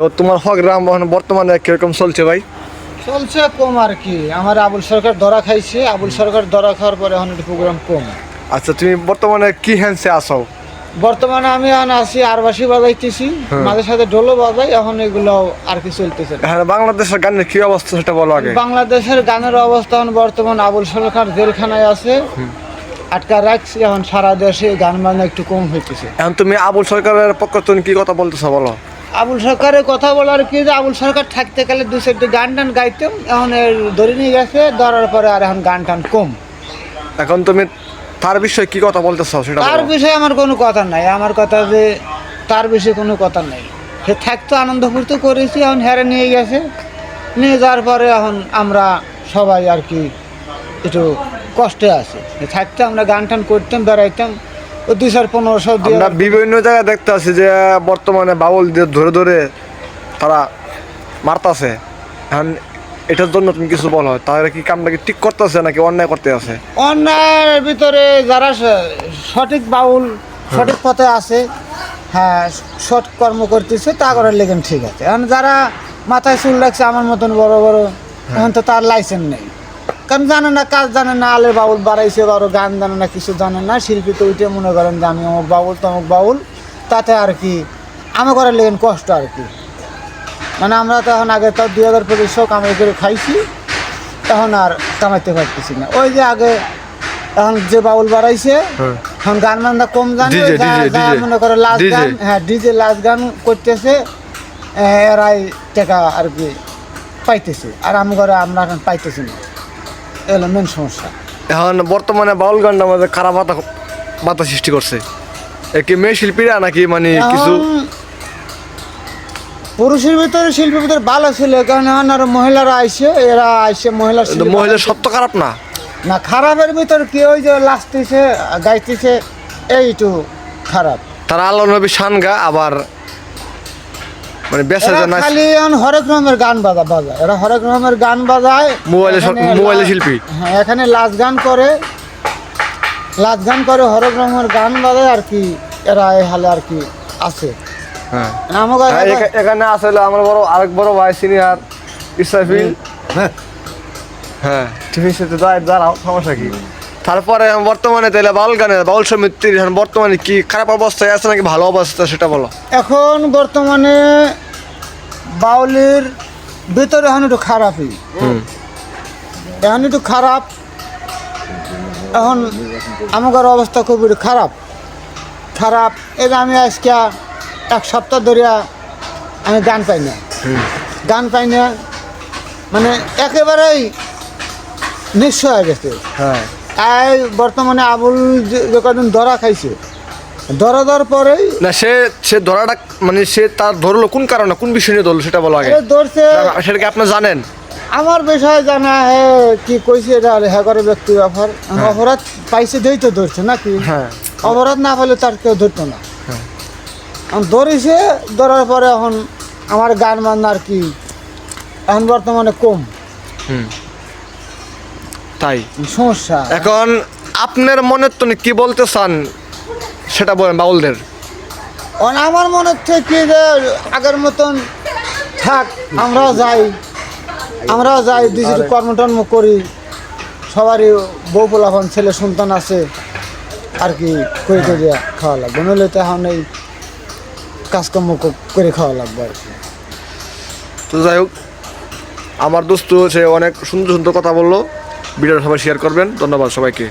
তো তোমার হক রাম বর্তমানে কীরকম চলছে ভাই? চলছে কম আর কি। আমার আবুল সরকার ধরা খাইছে। আবুল সরকার ধরা খাওয়ার পরে এখন একটু প্রোগ্রাম কম। আচ্ছা তুমি বর্তমানে কি হ্যান্সে আসো বর্তমানে আমি এখন আছি আরবাসি বাজাইতেছি। মাঝে সাথে ঢোলও বাজাই এখন এগুলো আর কি চলতেছে। এখানে বাংলাদেশের গানের কি অবস্থা সেটা বলো আগে। বাংলাদেশের গানের অবস্থা এখন বর্তমান আবুল সরকার জেলখানায় আছে। আটকা রাখছি এখন সারা দেশে গান বাজনা একটু কম হইতেছে। এখন তুমি আবুল সরকারের পক্ষ তুমি কি কথা বলতেছো বলো? আবুল সরকারের কথা বলার কি যে আবুল সরকার থাকতে গেলে দু চারটে গান টান গাইতাম এখন ধরে নিয়ে গেছে ধরার পরে আর এখন গান টান কম। এখন তুমি তার বিষয়ে কি কথা বলতেছো সেটা তার বিষয়ে আমার কোনো কথা নাই আমার কথা যে তার বিষয়ে কোনো কথা নাই। সে থাকতো আনন্দ ফুর্তি করেছি এখন হেরে নিয়ে গেছে। নিয়ে যাওয়ার পরে এখন আমরা সবাই আর কি একটু কষ্টে আছি। সে থাকতে আমরা গান টান করতাম বেড়াইতাম। দুই চার পনেরোশো আমরা বিভিন্ন জায়গায় দেখতে আছি যে বর্তমানে বাউল দিয়ে ধরে ধরে তারা মারতাছে। এখন এটার জন্য তুমি কিছু বলো তারা কি কামটা কি ঠিক করতেছে নাকি অন্যায় করতে আছে? অন্যায়ের ভিতরে যারা সঠিক বাউল সঠিক পথে আছে হ্যাঁ সৎ কর্ম করতেছে তা করার লেগেন ঠিক আছে। এখন যারা মাথায় চুল রাখছে আমার মতন বড় বড় এখন তো তার লাইসেন্স নেই। কারণ জানে না কাজ জানে না আলের বাউল বাড়াইছে বড় গান জানে না কিছু জানে না শিল্পী তো উঠে মনে করেন যে আমি অমুক বাউল তমুক বাউল তাতে আর কি আমি করার লেগেন কষ্ট আর কি। মানে আমরা তো এখন আগে তো দুই হাজার পঁচিশশো কামাই করে খাইছি তখন আর কামাইতে পারতেছি না। ওই যে আগে এখন যে বাউল বাড়াইছে হ্যাঁ। এখন গান বান্ধা কম DJ, মনে করে লাস্ট গান হ্যাঁ ডিজে লাস্ট গান করতেছে এরাই টাকা আর কি পাইতেছে। আর আমি করে আমরা এখন পাইতেছি না। এলো মেন সমস্যা। এখন বর্তমানে বাউল গানটা আমাদের খারাপ বাতা বাতা সৃষ্টি করছে। এ কি মেয়ে শিল্পীরা নাকি মানে কিছু পুরুষের ভিতরে শিল্পীর ভিতরে ভালো ছিল কারণ এখন আর মহিলারা আইসে এরা আইসে মহিলা মহিলার সত্য খারাপ না? না খারাপের ভিতর কি ওই যে লাস্টিছে গাইতেছে এইটু খারাপ। তারা আল্লাহ নবী শান গা আবার মানে এরা না খালি এখন হরেক রকমের গান বাজা বাজায় এরা হরেক রকমের গান বাজায়। মোবাইলে মোবাইলে শিল্পী। হ্যাঁ এখানে লাজ গান করে। লাজ গান করে হরেক রকমের গান বাজায় আর কি এরা এই হালে আর কি আছে। হ্যাঁ। হ্যাঁ, এখানে আসলে আমার বড় আরেক বড় ভাই সিনিয়র ইসরাফিল। হ্যাঁ। তুমি সাথে দাঁড়ায় দাঁড়াও সমস্যা কি? তারপরে বর্তমানে তাহলে বাউল গানের বাউল সমিতির এখন বর্তমানে কি খারাপ অবস্থায় আছে নাকি ভালো অবস্থা সেটা বলো। এখন বর্তমানে বাউলির ভিতরে এখন একটু খারাপই। এখন একটু খারাপ। এখন আমাদের অবস্থা খুব একটু খারাপ। খারাপ। এই আমি আজকে এক সপ্তাহ ধরিয়া আমি গান পাই না। গান পাই না মানে একেবারেই নিঃস্ব হয়ে গেছে। হ্যাঁ। বর্তমানে আবুল যে যে কদিন ধরা খাইছে ধরা দেওয়ার পরেই না সে সে ধরাটা মানে সে তার ধরলো কোন কারণে? কোন বিষয় নিয়ে ধরলো সেটা বলো আগে। ধরছে সেটা কি আপনি জানেন? আমার বিষয়ে জানা হে কি কইছে এটা হ্যাঁ করে ব্যক্তি ব্যাপার অপরাধ পাইছে দেই তো ধরছে নাকি? হ্যাঁ। অপরাধ না পেলে তার কেউ ধরতো না। এখন ধরেছে ধরার পরে এখন আমার গান মান আর কি এখন বর্তমানে কম। তাই। সমস্যা। এখন আপনার মনে তো কি বলতে চান? সেটা বলেন বাউলদের আমার মনে হচ্ছে কি যে আগের মতন থাক আমরাও যাই। আমরাও যাই দুজন কর্মটর্ম করি। সবারই বউ পোলাপন ছেলে সন্তান আছে আর কি করে করে খাওয়া লাগবে। নইলে তো এখন এই কাজকর্ম করে খাওয়া লাগবে আর কি। তো যাই হোক আমার দোস্ত সে অনেক সুন্দর সুন্দর কথা বলল। ভিডিওটা সবাই শেয়ার করবেন। ধন্যবাদ সবাইকে।